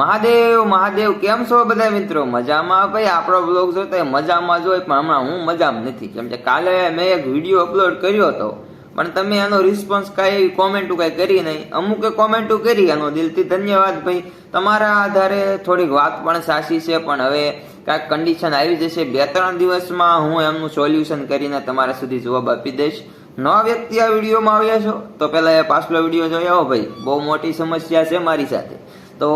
મહાદેવ મહાદેવ, કેમ છો બધા મિત્રો? મજામાં? ભાઈ, આપણો બ્લોગ જોતો હોય મજામાં જોઈ પણ હમણાં હું મજામાં નથી. કેમ કે કાલે મેં એક વીડિયો અપલોડ કર્યો હતો. પણ તમે એનો રિસ્પોન્સ કાંઈ કોમેન્ટો કાંઈ કરી નહીં. અમુકે કોમેન્ટો કરી, એનો દિલથી ધન્યવાદ, ભાઈ. તમારા આધારે થોડીક વાત પણ સાચી છે, પણ હવે કાંઈક કન્ડિશન આવી જશે. બે ત્રણ દિવસમાં હું એમનું સોલ્યુશન કરીને તમારા સુધી જવાબ આપી દઈશ. નવા વ્યક્તિ આ વિડીયોમાં આવ્યા છો, તો પહેલાં એ પાછલો વીડિયો જોઈ આવો, ભાઈ. બહુ મોટી સમસ્યા છે મારી સાથે. તો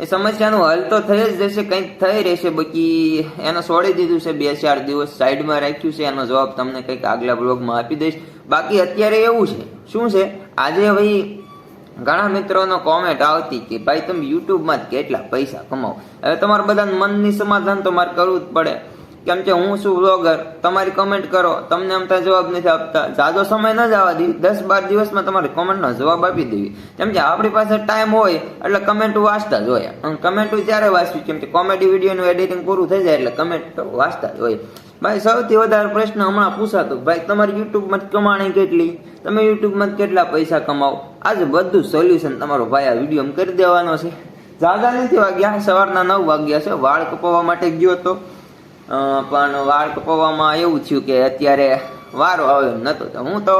એ સમસ્યાનું હલ તો થઈ જ જશે, કંઈક થઈ રહેશે. બાકી એને છોડી દીધું છે, બે ચાર દિવસ સાઈડમાં રાખ્યું છે, એનો જવાબ તમને કંઈક આગલા બ્લોગમાં આપી દઈશ. બાકી અત્યારે એવું છે, શું છે? આજે ભાઈ ઘણા મિત્રોનો કોમેન્ટ આવતી કે ભાઈ, તમે યુટ્યુબમાં જ કેટલા પૈસા કમાવો? હવે તમારા બધાને મનની સમાધાન તો મારે કરવું જ પડે. કેમ કે હું છું વ્લોગર. તમારી કમેન્ટ કરો. તમને થાય જવાબ નથી આપતા. જાજો સમય ન જવા દી. દસ બાર દિવસમાં તમારી કોમેન્ટનો જવાબ આપી દેવી. કેમ કે આપણી પાસે ટાઈમ હોય એટલે કમેન્ટ વાંચતા જ હોય. અને કમેન્ટ જ્યારે વાંચવી કેમ કે કોમેડી વિડીયોનું એડિટિંગ પૂરું થઈ જાય એટલે કમેન્ટ વાંચતા જ હોય. ભાઈ સૌથી વધારે પ્રશ્ન હમણાં પૂછાતો. ભાઈ તમારી યુટ્યુબમાં કમાણી કેટલી? તમે યુટ્યુબમાં કેટલા પૈસા કમાવો? આજે બધું સોલ્યુશન તમારો ભાઈ આ વીડિયો કરી દેવાનો છે. જાગા નથી વાગ્યા. સવારના નવ વાગ્યા છે. વાળ કપાવવા માટે ગયો તો અ, પણ વાળ કપાવવામાં એવું થયું કે અત્યારે વારો આવ્યો નતો. તો હું તો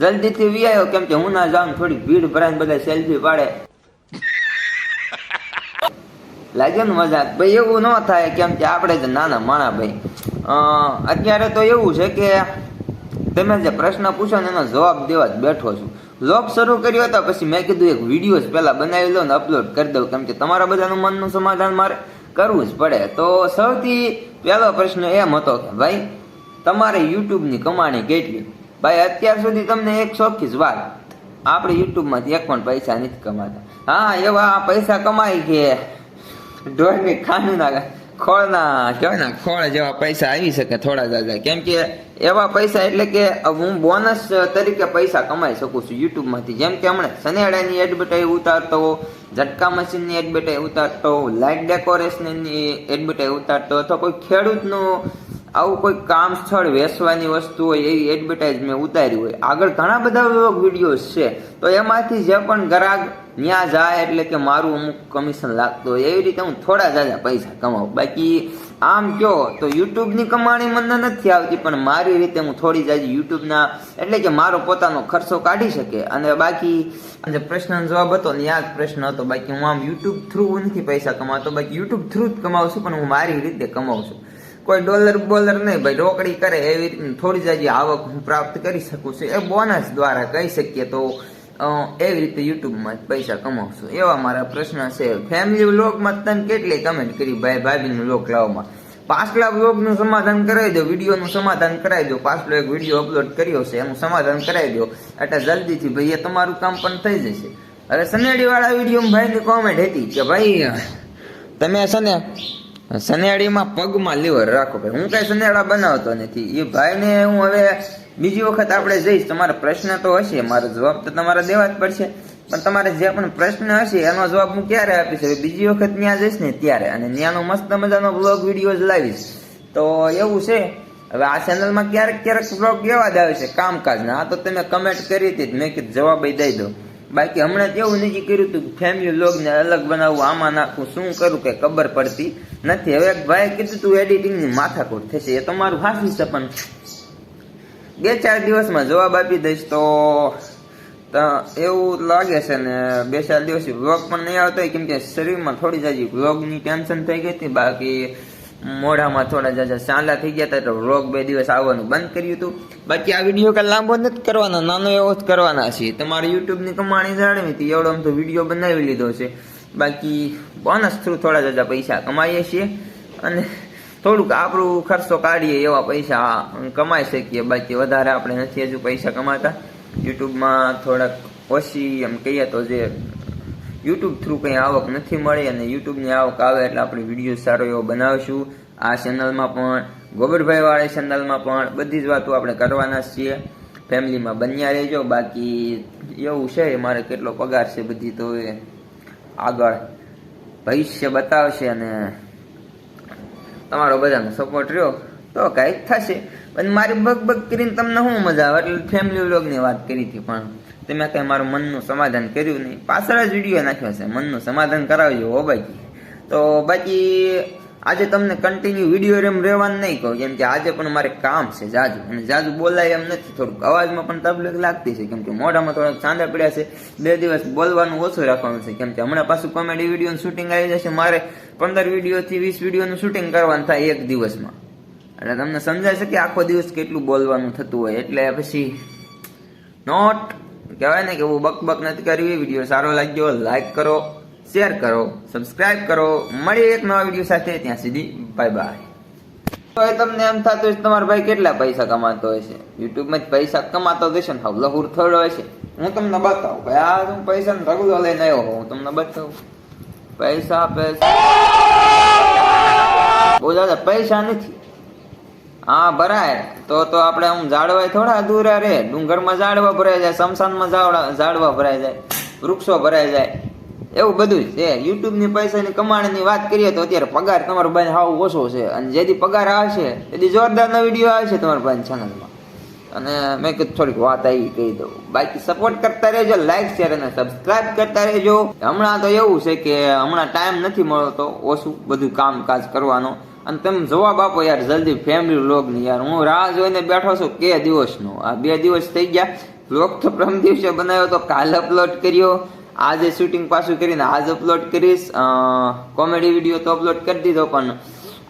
જલ્દીથી વી આવ્યો કેમ કે હું ના જાઉં થોડી ભીડ ભરાઈને બધા સેલ્ફી પાડે. લાગે ને મજાક ભાઈ, એવું ન થાય, કેમ કે આપણે જ નાના માણા ભાઈ. અત્યારે તો એવું છે કે તમે જે પ્રશ્ન પૂછો ને એનો જવાબ દેવા જ બેઠો છું. જોબ શરૂ કર્યો હતો, પછી મેં કીધું, એક વીડિયો પહેલા બનાવી લો ને અપલોડ કરી દઉં. કેમ કે તમારા બધાનું મનનું સમાધાન મારે. કરવું જ પડે. તો સૌથી પહેલો પ્રશ્ન એમ હતો કે, ભાઈ, તમારે યુટ્યુબની કમાણી કેટલી? ભાઈ, અત્યાર સુધી તમને એક ચોખ્ખી જ વાત. આપણે યુટ્યુબમાંથી એક પણ પૈસા નથી કમાતા. હા, એવા પૈસા કમાય કે, ઢોરની ખાંડના ખોળના કહેવાય ને ખોળ જેવા પૈસા આવી શકે થોડા જાજા કેમ કે એવા પૈસા એટલે કે હું બોનસ તરીકે પૈસા કમાઈ શકું છું યુટ્યુબમાંથી. જેમ કે હમણાં શનિયાળાની એડવર્ટાઈઝ ઉતારતો ઝટકા મશીનની એડવર્ટાઈઝ ઉતારતો લાઇટ ડેકોરેશનની એડવર્ટાઈઝ ઉતારતો અથવા કોઈ ખેડૂતનું આવું કોઈ કામ સ્થળ વેચવાની વસ્તુ હોય એવી એડવર્ટાઈઝ મેં ઉતારી હોય. આગળ ઘણા બધા વિડીયોઝ છે. તો એમાંથી જે પણ ગ્રાહક ત્યાં જાય એટલે કે મારું અમુક કમિશન લાગતું હોય, એવી રીતે હું થોડા જાજા પૈસા કમાવું બાકી આમ કયો તો યુટ્યુબની કમાણી મને નથી આવતી, પણ મારી રીતે હું થોડી જાજી યુટ્યુબના, એટલે કે મારો પોતાનો ખર્ચો કાઢી શકે. અને બાકી જે પ્રશ્નનો જવાબ હતો ને યાદ પ્રશ્ન હતો, બાકી હું આમ યુટ્યુબ થ્રુ નથી પૈસા કમાતો, બાકી યુટ્યુબ થ્રુ જ કમાવું છું, પણ હું મારી રીતે કમાવું છું. કોઈ ડોલર બોલર નહીં, ભાઈ, રોકડી કરે એવી રીતે થોડી જાજી આવક હું પ્રાપ્ત કરી શકું છું. એ બોનસ દ્વારા કહી શકીએ તો એવી રીતે યુટ્યુબમાં જ પૈસા કમાવું એવા મારા પ્રશ્ન છે. ફેમિલી વ્લોગમાં તને કેટલી કમેન્ટ કરી? ભાઈ, ભાભીનું વ્લોગ લાવવામાં પાછલા વ્લોગનું સમાધાન કરાવી દો, વિડીયોનું સમાધાન કરાવી દો. પાછલો એક વીડિયો અપલોડ કર્યો છે, એનું સમાધાન કરાવી દો. એટલે જલ્દીથી ભાઈ, એ તમારું કામ પણ થઈ જશે. હવે સનેડીવાળા વિડીયોમાં ભાઈની કોમેન્ટ હતી કે ભાઈ, તમે છે ને સનેડીમાં પગમાં લીવર રાખો ભાઈ. હું કઈ સનેડા બનાવતો નથી. એ ભાઈને હું હવે બીજી વખત આપણે જઈશ, તમારા પ્રશ્ન તો હશે. મારો જવાબ તો તમારે દેવા જ પડશે. પણ તમારે જે પણ પ્રશ્ન હશે, એનો જવાબ હું ક્યારે આપીશ? હવે બીજી વખત ત્યાં જઈશ ને ત્યારે. અને ત્યાંનો મસ્ત મજાનો બ્લોગ વીડિયો જ લાવીશ. તો એવું છે. હવે આ ચેનલમાં ક્યારેક ક્યારેક બ્લોગ એવા જ આવે છે, કામકાજના. આ તો તમે કમેન્ટ કરી હતી મેં કીધું જવાબ દઈ દો. બાકી હમણાં જેવું નજીક કર્યું હતું ફેમિલી વ્લોગને અલગ બનાવવું આમાં નાખવું શું કરું કે ખબર પડતી નથી. હવે ભાઈ કીધું તું એડિટિંગની માથાકૂટ થશે. એ તમારું હાસી છે, પણ બે ચાર દિવસમાં જવાબ આપી દઈશ તો એવું લાગે છે ને, બે ચાર દિવસથી વ્લોગ પણ નહીં આવતો કેમ કે શરીરમાં થોડી જાજી વ્લોગની ટેન્શન થઈ ગઈ હતી. બાકી મોઢામાં થોડા જાજા ચાંદા થઈ ગયા હતા એટલે રોગ બે દિવસ આવવાનું બંધ કર્યું હતું. બાકી આ વીડિયો કાંઈ લાંબો નથી કરવાનો, નાનો એવો જ કરવાના છે. તમારે યુટ્યુબની કમાણી જાણવી હતી, એવડો આમ તો વીડિયો બનાવી લીધો છે. બાકી બોનસ થ્રુ થોડા જાજા પૈસા કમાઈએ છીએ અને થોડુંક આપણું ખર્ચો કાઢીએ એવા પૈસા કમાઈ શકીએ. બાકી વધારે આપણે નથી હજુ પૈસા કમાતા. યુટ્યુબમાં થોડાક ઓછી એમ કહીએ તો જે યુટ્યુબ થ્રુ કંઈ આવક નથી મળી અને યુટ્યુબની આવક આવે એટલે આપણે વીડિયો સારો એવો બનાવીશું. આ ચેનલમાં પણ ગોબરભાઈ વાળી ચેનલમાં પણ બધી જ વાતો આપણે કરવાના છીએ. ફેમિલીમાં બન્યા રહેજો. બાકી એવું છે મારે કેટલો પગાર છે બધી તો એ આગળ ભવિષ્ય બતાવશે અને તમારો બધાનો સપોર્ટ રહ્યો. તો કાંઈક થશે. પણ મારી બગ બગ કરીને તમને શું મજા આવે? એટલે ફેમિલી વ્લોગની વાત કરી હતી પણ. તમે કંઈ મારું મનનું સમાધાન કર્યું નહીં. પાછળ જ વીડિયો નાખ્યો છે, મનનું સમાધાન કરાવજો હો બાકી. તો બાકી આજે તમને કન્ટિન્યુ વીડિયો એમ રહેવાનું નહીં કહું, કેમ કે આજે પણ મારે કામ છે જાજુ. અને જાજુ બોલાય એમ નથી, થોડુંક અવાજમાં પણ તકલીફ લાગતી છે, કેમ કે મોઢામાં થોડાક ચાંદા પડ્યા છે. બે દિવસ બોલવાનું ઓછું રાખવાનું છે, કેમ કે હમણાં પાછું કોમેડી વિડીયોનું શૂટિંગ આવી જશે, મારે પંદર વિડીયોથી વીસ વિડીયોનું શૂટિંગ કરવાનું થાય એક દિવસમાં. એટલે તમને સમજાય છે કે આખો દિવસ કેટલું બોલવાનું થતું હોય, એટલે પછી નોટ કહેવાય ને કે હું બકબક નથી કરવી વીડિયો સારો લાગ્યો લાઈક કરો શેર કરો સબસ્ક્રાઇબ કરો. મળીએ એક નવા વીડિયો સાથે, ત્યાં સુધી બાય બાય તો એ તમને એમ થતું હશે, તમારો ભાઈ કેટલા પૈસા કમાતો હશે યુટ્યુબમાં જ પૈસા કમાતો હશે ને હાવ લહુર થયો હશે હું તમને બતાવું, ભાઈ, આ હું પૈસા ને રગડો લઈને આવ્યો હું તમને બતાવું. પૈસા પૈસા બહુ દાદા, પૈસા નથી. હા ભરાય તો તો આપણે આમ ઝાડવા થોડા અધૂરા રે ડુંગરમાં ઝાડવા ભરાઈ જાય, શમશાનમાં ઝાડવા ભરાઈ જાય, વૃક્ષો ભરાઈ જાય. એવું બધું છે. યુટ્યુબની પૈસાની કમાણીની વાત કરીએ તો અત્યારે પગાર તમારો ભાઈ હાવ ઓછો છે. અને જેથી પગાર આવશે તેથી જોરદારના વીડિયો આવશે તમારા ભાઈ ચેનલમાં અને મેં કીધું, થોડીક વાત આવી કહી દઉં. બાકી સપોર્ટ કરતા રહેજો લાઈક શેર અને સબસ્ક્રાઇબ કરતા રહેજો. હમણાં તો એવું છે કે હમણાં ટાઈમ નથી મળતો ઓછું બધું કામકાજ કરવાનો. અને તમે જવાબ આપો યાર, જલ્દી ફેમિલી વ્લોગની યાર. હું રાહ જોઈને બેઠો છું કે દિવસનો? આ બે દિવસ થઈ ગયા. વ્લોગ તો પ્રથમ દિવસે બનાવ્યો તો કાલ અપલોડ કર્યો. આજે શૂટિંગ પાછું કરીને આજ અપલોડ કરીશ. કોમેડી વીડિયો તો અપલોડ કરી દીધો પણ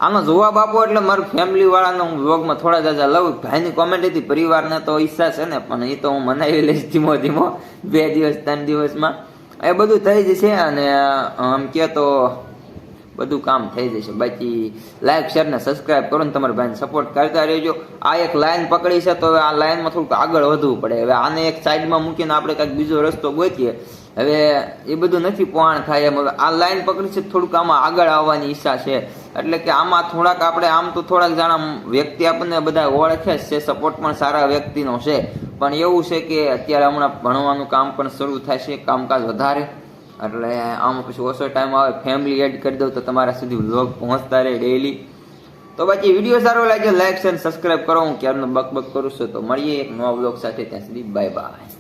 આનો જવાબ આપો એટલે મારું ફેમિલી વાળાનો હું વ્લોગમાં થોડા જાજા લઉં. ભાઈની કોમેન્ટ હતી, પરિવારને તો ઈચ્છા છે ને, પણ એ તો હું મનાવી લઈશ ધીમો ધીમો, બે દિવસ, ત્રણ દિવસમાં. એ બધું થઈ જશે અને આમ કે તો બધું કામ થઈ જશે. બાકી લાઈક શેર ને સબસ્ક્રાઇબ કરો ને તમારા ભાઈને સપોર્ટ કરતા રહેજો. આ એક લાઈન પકડી છે, તો હવે આ લાઈનમાં થોડુંક આગળ વધવું પડે. હવે આને એક સાઈડમાં મૂકીને આપણે કાંઈક બીજો રસ્તો ગોતીએ. હવે એ બધું નથી પોણ થાય એમ. હવે આ લાઈન પકડી છે, થોડુંક આમાં આગળ આવવાની ઈચ્છા છે. એટલે કે આમાં થોડાક આપણે આમ તો થોડાક જાણા વ્યક્તિ આપણને બધા ઓળખે છે સપોર્ટ પણ સારા વ્યક્તિનો છે. પણ એવું છે કે અત્યારે હમણાં ભણવાનું કામ પણ શરૂ થાય છે, કામકાજ વધારે. એટલે આમ પછી ઓછો ટાઈમ આવે ફેમિલી એડ કરી દઉં તો તમારા સુધી વ્લોગ પહોંચતા રહે ડેઈલી તો બાકી વીડિયો સારો લાગ્યો લાઈક શેર સબસ્ક્રાઇબ કરો. હું ક્યારનો બક બક કરું છું તો મળીએ એક નવા વ્લોગ સાથે, ત્યાં સુધી બાય બાય